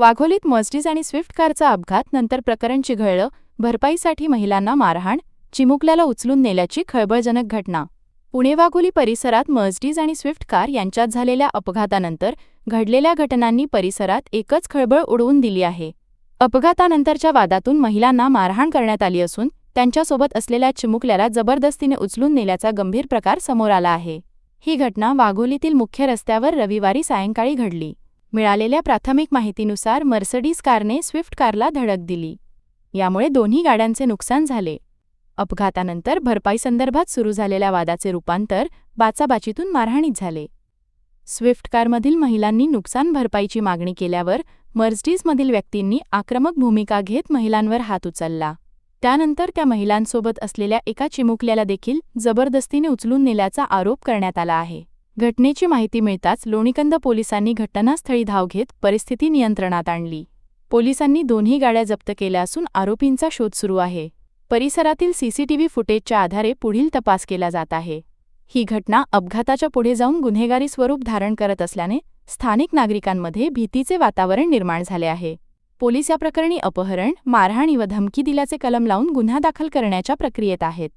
वाघोलीत Mercedes आणि Swift कारचा अपघात नंतर प्रकरण चिघळलं भरपाईसाठी महिलांना मारहाण चिमुकल्याला उचलून नेल्याची खळबळजनक घटना. पुणे वाघोली परिसरात मर्सिडीज आणि स्विफ्ट कार यांच्यात झालेल्या अपघातानंतर घडलेल्या घटनांनी परिसरात एकच खळबळ उडवून दिली आहे. अपघातानंतरच्या वादातून महिलांना मारहाण करण्यात आली असून त्यांच्यासोबत असलेल्या चिमुकल्याला जबरदस्तीने उचलून नेल्याचा गंभीर प्रकार समोर आला आहे. ही घटना वाघोलीतील मुख्य रस्त्यावर रविवारी सायंकाळी घडली. मिळालेल्या प्राथमिक माहितीनुसार मर्सडीज कारने स्विफ्ट कारला धडक दिली. यामुळे दोन्ही गाड्यांचे नुकसान झाले. अपघातानंतर भरपाईसंदर्भात सुरू झालेल्या वादाचे रूपांतर बाचाबाचीतून मारहाणीत झाले. स्विफ्ट कारमधील महिलांनी नुकसान भरपाईची मागणी केल्यावर मर्सडीजमधील व्यक्तींनी आक्रमक भूमिका घेत महिलांवर हात उचलला. त्यानंतर त्या महिलांसोबत असलेल्या एका चिमुकल्याला देखील जबरदस्तीने उचलून नेल्याचा आरोप करण्यात आला आहे. घटनेची माहिती मिळताच लोणीकंद पोलिसांनी घटनास्थळी धाव घेत परिस्थिती नियंत्रणात आणली. पोलिसांनी दोन्ही गाड्या जप्त केल्या असून आरोपींचा शोध सुरू आहे. परिसरातील सीसीटीव्ही फुटेजच्या आधारे पुढील तपास केला जात आहे. ही घटना अपघाताच्या पुढे जाऊन गुन्हेगारी स्वरूप धारण करत असल्याने स्थानिक नागरिकांमध्ये भीतीचे वातावरण निर्माण झाले आहे. पोलीस या प्रकरणी अपहरण मारहाणी व धमकी दिल्याचे कलम लावून गुन्हा दाखल करण्याच्या प्रक्रियेत आहेत.